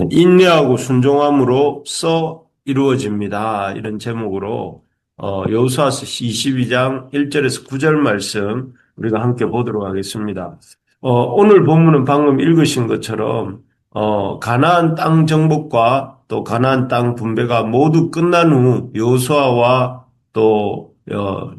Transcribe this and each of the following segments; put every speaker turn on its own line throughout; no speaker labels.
예, 인내하고 순종함으로써 이루어집니다. 이런 제목으로 어, 여호수아서 22장 1절에서 9절 말씀 우리가 함께 보도록 하겠습니다. 어, 오늘 본문은 방금 읽으신 것처럼 어, 가나안 땅 정복과 또 가나안 땅 분배가 모두 끝난 후 여호수아와 또 어,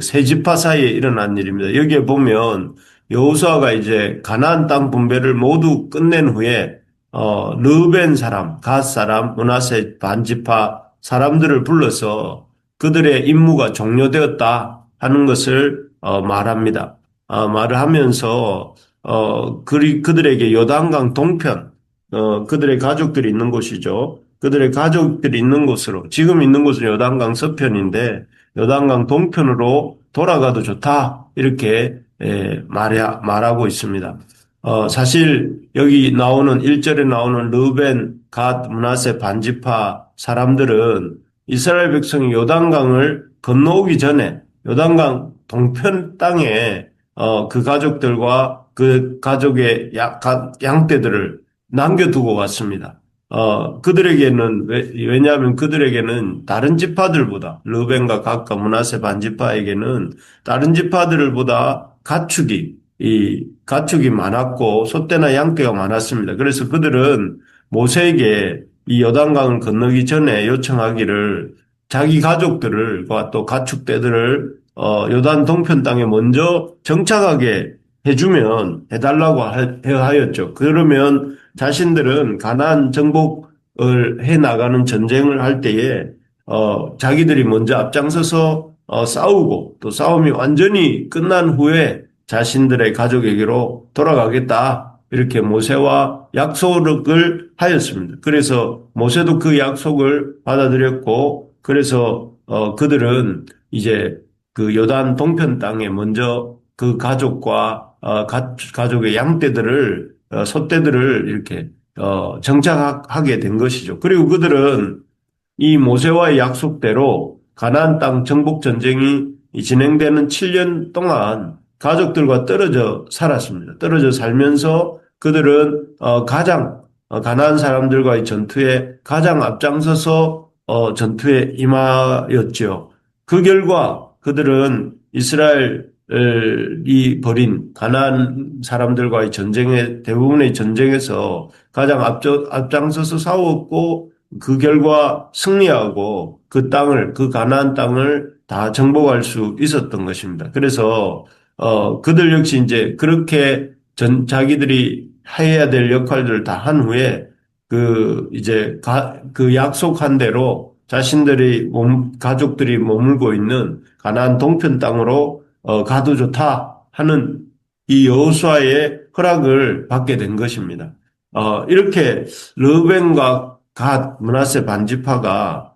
지파 사이에 일어난 일입니다. 여기에 보면 여호수아가 이제 가나안 땅 분배를 모두 끝낸 후에 어, 르벤 사람, 갓 사람, 문하세 반지파 사람들을 불러서 그들의 임무가 종료되었다 하는 것을 어, 말합니다. 어, 말을 하면서 어, 그리, 그들에게 요단강 동편, 어, 그들의 가족들이 있는 곳이죠. 그들의 가족들이 있는 곳으로 지금 있는 곳은 요단강 서편인데 요단강 동편으로 돌아가도 좋다 이렇게 에, 말해, 말하고 있습니다. 어, 사실 여기 나오는 1절에 나오는 르벤, 갓, 문하세 반지파 사람들은 이스라엘 백성이 요단강을 건너오기 전에 요단강 동편 땅에 어, 그 가족들과 그 가족의 야, 가, 양떼들을 남겨두고 왔습니다. 어, 그들에게는, 왜, 냐하면 그들에게는 다른 지파들보다, 르벤과 각과 문하세 반지파에게는 다른 지파들보다 가축이, 이 가축이 많았고, 소떼나 양떼가 많았습니다. 그래서 그들은 모세에게 이 요단강을 건너기 전에 요청하기를 자기 가족들과 또 가축대들을 어, 요단 동편 땅에 먼저 정착하게 해주면 해달라고 하였죠. 그러면 자신들은 가난 정복을 해 나가는 전쟁을 할 때에 어, 자기들이 먼저 앞장서서 어, 싸우고 또 싸움이 완전히 끝난 후에 자신들의 가족에게로 돌아가겠다. 이렇게 모세와 약속을 하였습니다. 그래서 모세도 그 약속을 받아들였고 그래서 어, 그들은 이제 그 요단 동편 땅에 먼저 그 가족과 어, 가, 족의 양떼들을 어, 소떼들을 이렇게 어, 정착하게 된 것이죠. 그리고 그들은 이 모세와의 약속대로 가나안 땅 정복 전쟁이 진행되는 7년 동안 가족들과 떨어져 살았습니다. 떨어져 살면서 그들은 어, 가장 어, 가나안 사람들과의 전투에 가장 앞장서서 어, 전투에 임하였죠. 그 결과 그들은 이스라엘 이 벌인 가난 사람들과의 전쟁의 대부분의 전쟁에서 가장 앞장서서 싸웠고 그 결과 승리하고 그 땅을 그 가나안 땅을 다 정복할 수 있었던 것입니다. 그래서 어 그들 역시 이제 그렇게 전 자기들이 해야 될 역할들을 다 한 후에 그 이제 가, 그 약속한 대로 자신들이 몸 가족들이 머물고 있는 가나안 동편 땅으로 어, 가도 좋다 하는 이 여호수아의 허락을 받게 된 것입니다. 어, 이렇게 르벤과 갓 문하세 반지파가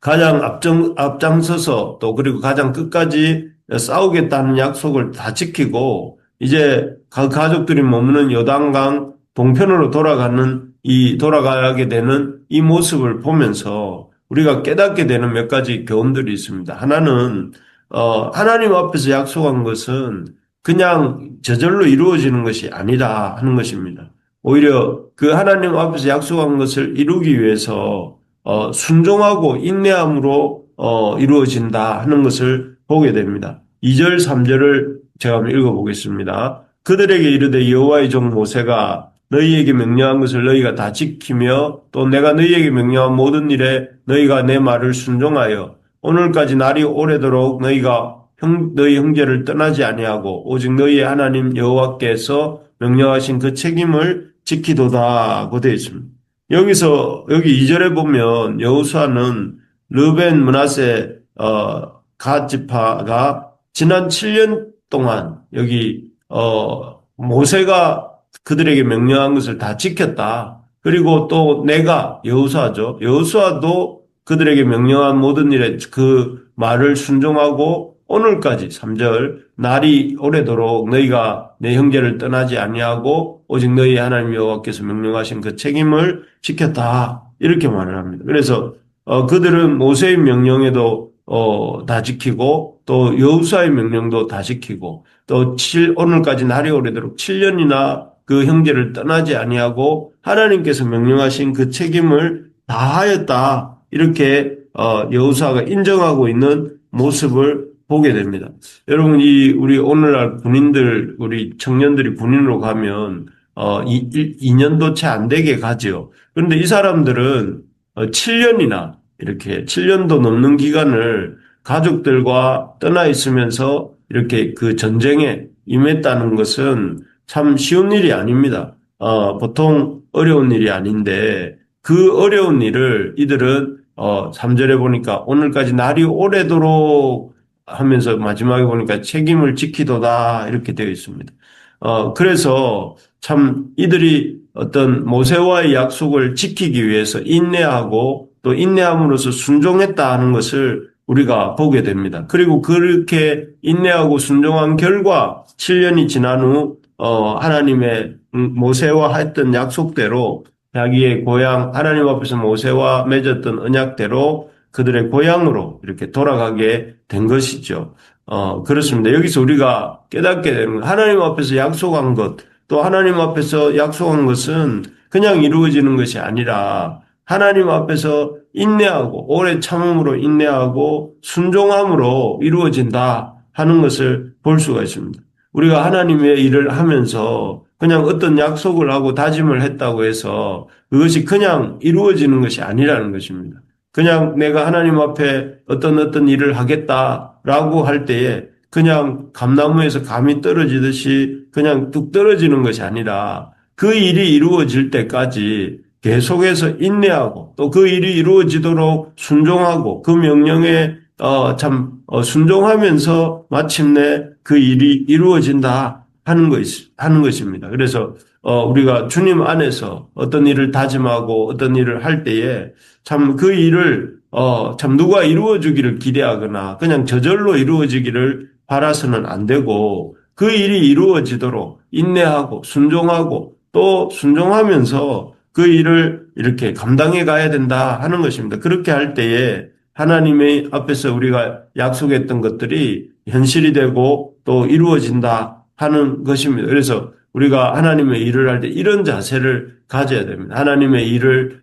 가장 앞장, 앞장서서 또 그리고 가장 끝까지 싸우겠다는 약속을 다 지키고 이제 가족들이 머무는 요단강 동편으로 돌아가는 이 돌아가게 되는 이 모습을 보면서 우리가 깨닫게 되는 몇 가지 교훈들이 있습니다. 하나는 어, 하나님 앞에서 약속한 것은 그냥 저절로 이루어지는 것이 아니다 하는 것입니다. 오히려 그 하나님 앞에서 약속한 것을 이루기 위해서 어, 순종하고 인내함으로 어, 이루어진다 하는 것을 보게 됩니다. 2절, 3절을 제가 한번 읽어보겠습니다. 그들에게 이르되 여호와의 종 모세가 너희에게 명령한 것을 너희가 다 지키며 또 내가 너희에게 명령한 모든 일에 너희가 내 말을 순종하여 오늘까지 날이 오래도록 너희가 형, 너희 형제를 떠나지 아니하고 오직 너희의 하나님 여호와께서 명령하신 그 책임을 지키도다고 되어 있습니다. 여기서 여기 2절에 보면 여호수아는 르벤 문하세 어, 가지파가 지난 7년 동안 여기 어, 모세가 그들에게 명령한 것을 다 지켰다. 그리고 또 내가 여호수아죠. 여호수아도 그들에게 명령한 모든 일에 그 말을 순종하고 오늘까지 3절 날이 오래도록 너희가 내 형제를 떠나지 아니하고 오직 너희 하나님 여호와께서 명령하신 그 책임을 지켰다 이렇게 말을 합니다. 그래서 어, 그들은 모세의 명령에도 어, 다 지키고 또 여호수아의 명령도 다 지키고 또 7, 오늘까지 날이 오래도록 7년이나 그 형제를 떠나지 아니하고 하나님께서 명령하신 그 책임을 다하였다. 이렇게 어, 여호수아가 인정하고 있는 모습을 보게 됩니다. 여러분 이 우리 오늘날 군인들 우리 청년들이 군인으로 가면 어, 이, 2년도 채 안 되게 가죠. 그런데 이 사람들은 어, 7년이나 이렇게 7년도 넘는 기간을 가족들과 떠나 있으면서 이렇게 그 전쟁에 임했다는 것은 참 쉬운 일이 아닙니다. 어, 보통 어려운 일이 아닌데 그 어려운 일을 이들은 어, 3절에 보니까 오늘까지 날이 오래도록 하면서 마지막에 보니까 책임을 지키도다 이렇게 되어 있습니다. 어, 그래서 참 이들이 어떤 모세와의 약속을 지키기 위해서 인내하고 또 인내함으로써 순종했다 하는 것을 우리가 보게 됩니다. 그리고 그렇게 인내하고 순종한 결과 7년이 지난 후 어, 하나님의 모세와 했던 약속대로 자기의 고향 하나님 앞에서 모세와 맺었던 언약대로 그들의 고향으로 이렇게 돌아가게 된 것이죠. 어, 그렇습니다. 여기서 우리가 깨닫게 되는 하나님 앞에서 약속한 것, 또 하나님 앞에서 약속한 것은 그냥 이루어지는 것이 아니라 하나님 앞에서 인내하고 오래 참음으로 인내하고 순종함으로 이루어진다 하는 것을 볼 수가 있습니다. 우리가 하나님의 일을 하면서 그냥 어떤 약속을 하고 다짐을 했다고 해서 그것이 그냥 이루어지는 것이 아니라는 것입니다. 그냥 내가 하나님 앞에 어떤 어떤 일을 하겠다라고 할 때에 그냥 감나무에서 감이 떨어지듯이 그냥 뚝 떨어지는 것이 아니라 그 일이 이루어질 때까지 계속해서 인내하고 또 그 일이 이루어지도록 순종하고 그 명령에 어, 참 어, 순종하면서 마침내 그 일이 이루어진다 하는 것 하는 것입니다. 그래서 어, 우리가 주님 안에서 어떤 일을 다짐하고 어떤 일을 할 때에 참 그 일을 어, 참 누가 이루어 주기를 기대하거나 그냥 저절로 이루어지기를 바라서는 안 되고 그 일이 이루어지도록 인내하고 순종하고 또 순종하면서 그 일을 이렇게 감당해 가야 된다 하는 것입니다. 그렇게 할 때에 하나님의 앞에서 우리가 약속했던 것들이 현실이 되고 또 이루어진다 하는 것입니다. 그래서 우리가 하나님의 일을 할 때 이런 자세를 가져야 됩니다. 하나님의 일을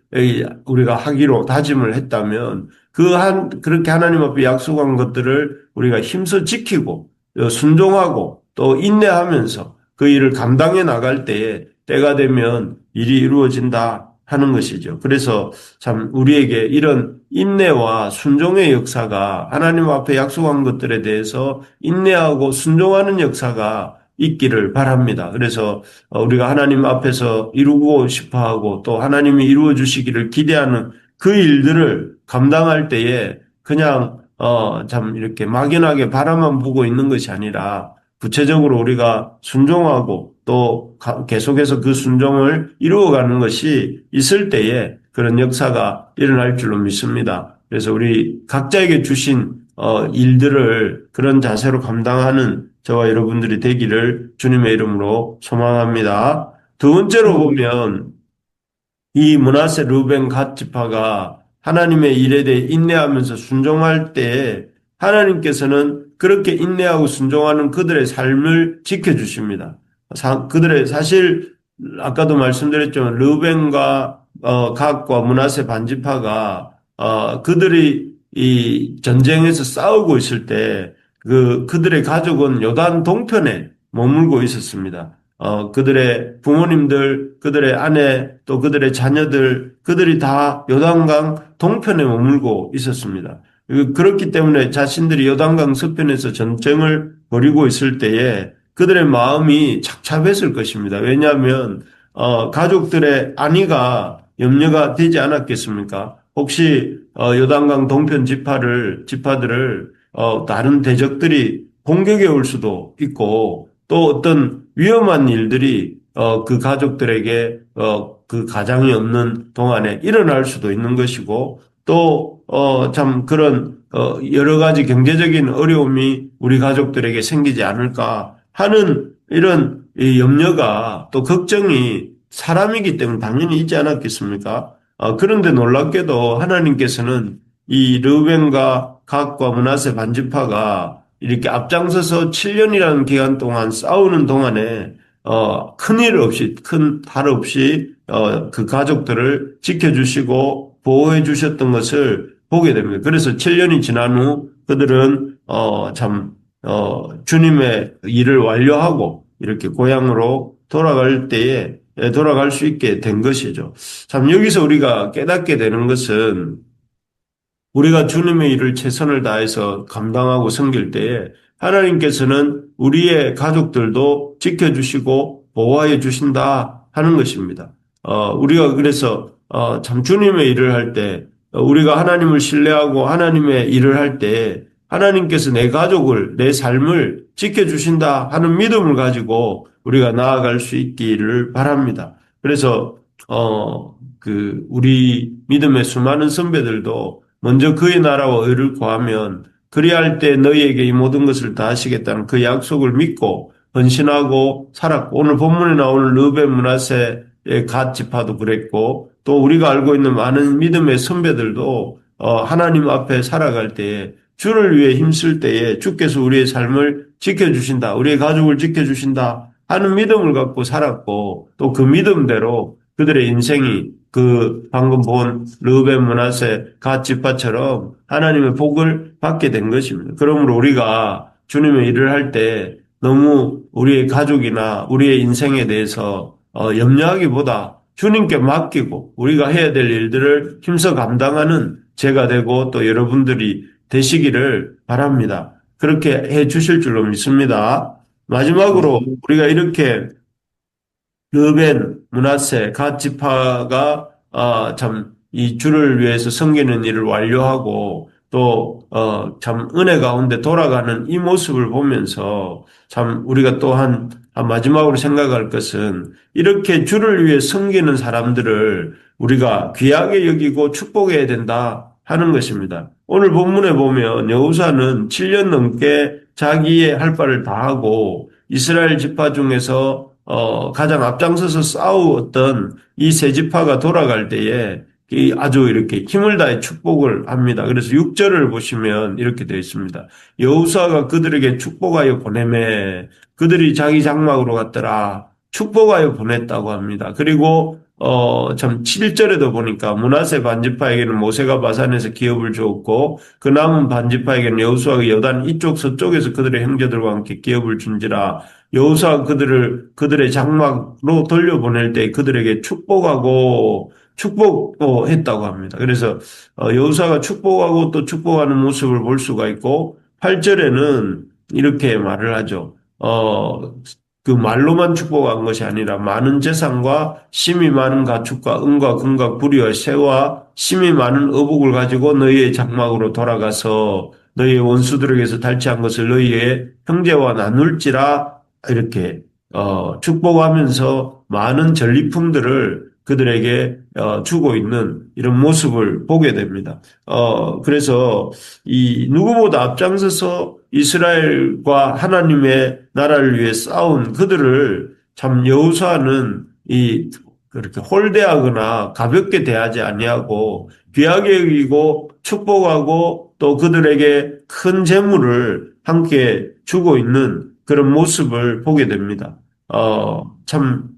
우리가 하기로 다짐을 했다면 그 한, 그렇게 하나님 앞에 약속한 것들을 우리가 힘써 지키고 순종하고 또 인내하면서 그 일을 감당해 나갈 때에 때가 되면 일이 이루어진다 하는 것이죠. 그래서 참 우리에게 이런 인내와 순종의 역사가 하나님 앞에 약속한 것들에 대해서 인내하고 순종하는 역사가 있기를 바랍니다. 그래서 우리가 하나님 앞에서 이루고 싶어 하고 또 하나님이 이루어 주시기를 기대하는 그 일들을 감당할 때에 그냥 어 참 이렇게 막연하게 바라만 보고 있는 것이 아니라 구체적으로 우리가 순종하고 또 계속해서 그 순종을 이루어가는 것이 있을 때에 그런 역사가 일어날 줄로 믿습니다. 그래서 우리 각자에게 주신 어, 일들을 그런 자세로 감당하는 저와 여러분들이 되기를 주님의 이름으로 소망합니다. 두 번째로 보면 이 문하세 루벤 갓 지파가 하나님의 일에 대해 인내하면서 순종할 때 하나님께서는 그렇게 인내하고 순종하는 그들의 삶을 지켜주십니다. 그들의 사실 아까도 말씀드렸지만 르벤과 어, 각과 문하세 반지파가 어, 그들이 이 전쟁에서 싸우고 있을 때 그 그들의 가족은 요단 동편에 머물고 있었습니다. 어, 그들의 부모님들, 그들의 아내, 또 그들의 자녀들, 그들이 다 요단강 동편에 머물고 있었습니다. 그렇기 때문에 자신들이 요단강 서편에서 전쟁을 벌이고 있을 때에 그들의 마음이 착잡했을 것입니다. 왜냐하면 어, 가족들의 안위가 염려가 되지 않았겠습니까? 혹시 어, 요단강 동편 지파를 지파들을 어, 다른 대적들이 공격해 올 수도 있고 또 어떤 위험한 일들이 어, 그 가족들에게 어, 그 가장이 없는 동안에 일어날 수도 있는 것이고 또 어, 참 그런 어, 여러 가지 경제적인 어려움이 우리 가족들에게 생기지 않을까 하는 이런 염려가 또 걱정이 사람이기 때문에 당연히 있지 않았겠습니까? 어, 그런데 놀랍게도 하나님께서는 이 르벤과 각과 문하세 반지파가 이렇게 앞장서서 7년이라는 기간 동안 싸우는 동안에 어, 큰일 없이, 큰 탈 없이, 어, 그 가족들을 지켜주시고 보호해 주셨던 것을 보게 됩니다. 그래서 7년이 지난 후 그들은, 어, 참, 어, 주님의 일을 완료하고 이렇게 고향으로 돌아갈 때에 돌아갈 수 있게 된 것이죠. 참, 여기서 우리가 깨닫게 되는 것은 우리가 주님의 일을 최선을 다해서 감당하고 섬길 때에 하나님께서는 우리의 가족들도 지켜주시고 보호하여 주신다 하는 것입니다. 어, 우리가 그래서 어, 참 주님의 일을 할 때, 어, 우리가 하나님을 신뢰하고 하나님의 일을 할 때, 하나님께서 내 가족을, 내 삶을 지켜주신다 하는 믿음을 가지고 우리가 나아갈 수 있기를 바랍니다. 그래서, 어, 그, 우리 믿음의 수많은 선배들도 먼저 그의 나라와 의를 구하면 그리할 때 너희에게 이 모든 것을 다 하시겠다는 그 약속을 믿고 헌신하고 살았고 오늘 본문에 나오는 르벤 문하세의 갓 지파도 그랬고 또 우리가 알고 있는 많은 믿음의 선배들도 어, 하나님 앞에 살아갈 때에 주를 위해 힘쓸 때에 주께서 우리의 삶을 지켜주신다. 우리의 가족을 지켜주신다. 하는 믿음을 갖고 살았고 또 그 믿음대로 그들의 인생이 그 방금 본 르벤 문하세 갓 지파처럼 하나님의 복을 받게 된 것입니다. 그러므로 우리가 주님의 일을 할 때 너무 우리의 가족이나 우리의 인생에 대해서 어, 염려하기보다 주님께 맡기고 우리가 해야 될 일들을 힘써 감당하는 제가 되고 또 여러분들이 되시기를 바랍니다. 그렇게 해 주실 줄로 믿습니다. 마지막으로 우리가 이렇게 르벤, 문하세, 갓 지파가 어, 참이 주를 위해서 섬기는 일을 완료하고 또 어, 참 은혜 가운데 돌아가는 이 모습을 보면서 참 우리가 또한 마지막으로 생각할 것은 이렇게 주를 위해 섬기는 사람들을 우리가 귀하게 여기고 축복해야 된다 하는 것입니다. 오늘 본문에 보면 여우사는 7년 넘게 자기의 할 바를 다 하고 이스라엘 지파 중에서 어, 가장 앞장서서 싸우었던 이 세 지파가 돌아갈 때에 아주 이렇게 힘을 다해 축복을 합니다. 그래서 6절을 보시면 이렇게 되어 있습니다. 여호수아가 그들에게 축복하여 보내매 그들이 자기 장막으로 갔더라. 축복하여 보냈다고 합니다. 그리고 어, 참 7절에도 보니까 문하세 반지파에게는 모세가 바산에서 기업을 주었고 그 남은 반지파에게는 여호수아가 여단 이쪽 서쪽에서 그들의 형제들과 함께 기업을 준지라 여호수아 그들을 그들의 장막으로 돌려보낼 때 그들에게 축복하고 축복했다고 합니다. 그래서 어, 여호수아가 축복하고 또 축복하는 모습을 볼 수가 있고 8절에는 이렇게 말을 하죠. 어, 그 말로만 축복한 것이 아니라 많은 재산과 심이 많은 가축과 은과 금과 구리와 새와 심이 많은 어복을 가지고 너희의 장막으로 돌아가서 너희의 원수들에게서 달치한 것을 너희의 형제와 나눌지라 이렇게 어, 축복하면서 많은 전리품들을 그들에게 어, 주고 있는 이런 모습을 보게 됩니다. 어, 그래서 이 누구보다 앞장서서 이스라엘과 하나님의 나라를 위해 싸운 그들을 참 여호수아는 이 그렇게 홀대하거나 가볍게 대하지 아니하고 귀하게 여기고 축복하고 또 그들에게 큰 재물을 함께 주고 있는 그런 모습을 보게 됩니다. 어, 참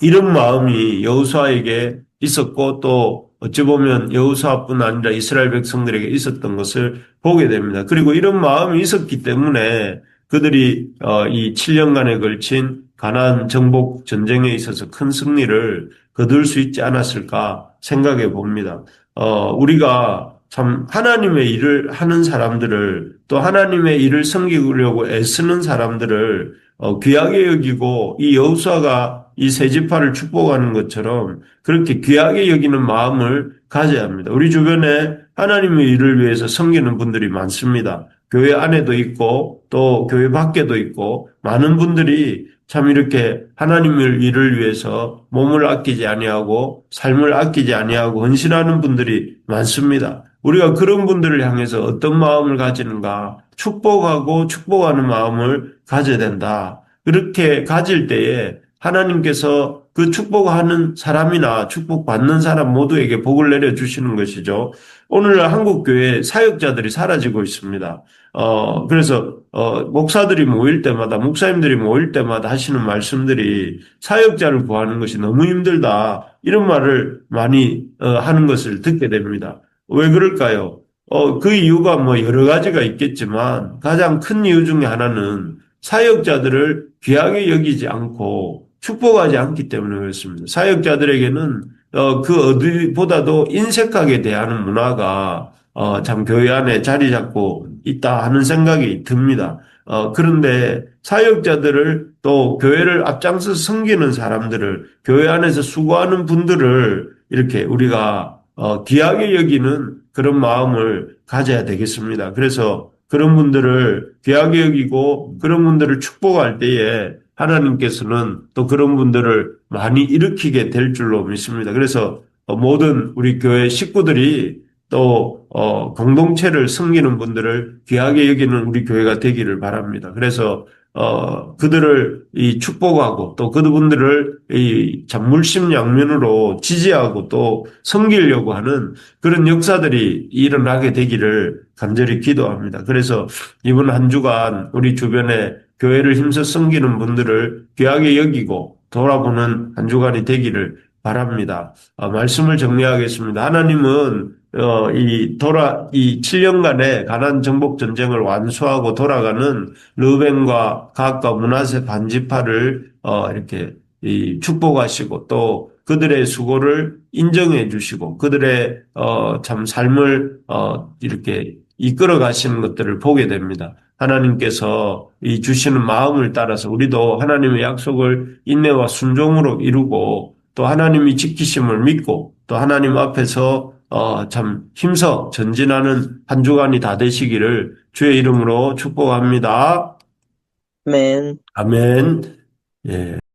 이런 마음이 여호수아에게 있었고 또 어찌 보면 여호수아뿐 아니라 이스라엘 백성들에게 있었던 것을 보게 됩니다. 그리고 이런 마음이 있었기 때문에 그들이 어, 이 7년간에 걸친 가난 정복 전쟁에 있어서 큰 승리를 거둘 수 있지 않았을까 생각해 봅니다. 어, 우리가 참 하나님의 일을 하는 사람들을 또 하나님의 일을 섬기려고 애쓰는 사람들을 어, 귀하게 여기고 이 여호수아가 이 세 지파를 축복하는 것처럼 그렇게 귀하게 여기는 마음을 가져야 합니다. 우리 주변에 하나님의 일을 위해서 섬기는 분들이 많습니다. 교회 안에도 있고 또 교회 밖에도 있고 많은 분들이 참 이렇게 하나님의 일을 위해서 몸을 아끼지 아니하고 삶을 아끼지 아니하고 헌신하는 분들이 많습니다. 우리가 그런 분들을 향해서 어떤 마음을 가지는가? 축복하고 축복하는 마음을 가져야 된다. 그렇게 가질 때에 하나님께서 그 축복하는 사람이나 축복받는 사람 모두에게 복을 내려주시는 것이죠. 오늘날 한국교회 사역자들이 사라지고 있습니다. 어, 그래서, 어, 목사들이 모일 때마다, 목사님들이 모일 때마다 하시는 말씀들이 사역자를 구하는 것이 너무 힘들다. 이런 말을 많이, 어, 하는 것을 듣게 됩니다. 왜 그럴까요? 어, 그 이유가 뭐 여러 가지가 있겠지만 가장 큰 이유 중에 하나는 사역자들을 귀하게 여기지 않고 축복하지 않기 때문에 그렇습니다. 사역자들에게는 어, 그 어디보다도 인색하게 대하는 문화가 어, 참 교회 안에 자리 잡고 있다 하는 생각이 듭니다. 어, 그런데 사역자들을 또 교회를 앞장서 섬기는 사람들을 교회 안에서 수고하는 분들을 이렇게 우리가 어, 귀하게 여기는 그런 마음을 가져야 되겠습니다. 그래서 그런 분들을 귀하게 여기고 그런 분들을 축복할 때에 하나님께서는 또 그런 분들을 많이 일으키게 될 줄로 믿습니다. 그래서 어, 모든 우리 교회 식구들이 또 어, 공동체를 섬기는 분들을 귀하게 여기는 우리 교회가 되기를 바랍니다. 그래서 어, 그들을 이 축복하고 또 그분들을 이참 물심 양면으로 지지하고 또 섬기려고 하는 그런 역사들이 일어나게 되기를 간절히 기도합니다. 그래서 이번 한 주간 우리 주변에 교회를 힘써 섬기는 분들을 귀하게 여기고 돌아보는 한 주간이 되기를 바랍니다. 아, 말씀을 정리하겠습니다. 하나님은 어, 이 돌아 이 7년간의 가난 정복 전쟁을 완수하고 돌아가는 르벤과 각과 문하세 반지파를 어, 이렇게 이 축복하시고 또 그들의 수고를 인정해 주시고 그들의 어, 참 삶을 어, 이렇게 이끌어 가시는 것들을 보게 됩니다. 하나님께서 이 주시는 마음을 따라서 우리도 하나님의 약속을 인내와 순종으로 이루고 또 하나님이 지키심을 믿고 또 하나님 앞에서 어, 참 힘써 전진하는 한 주간이 다 되시기를 주의 이름으로 축복합니다.
아멘.
아멘. 예.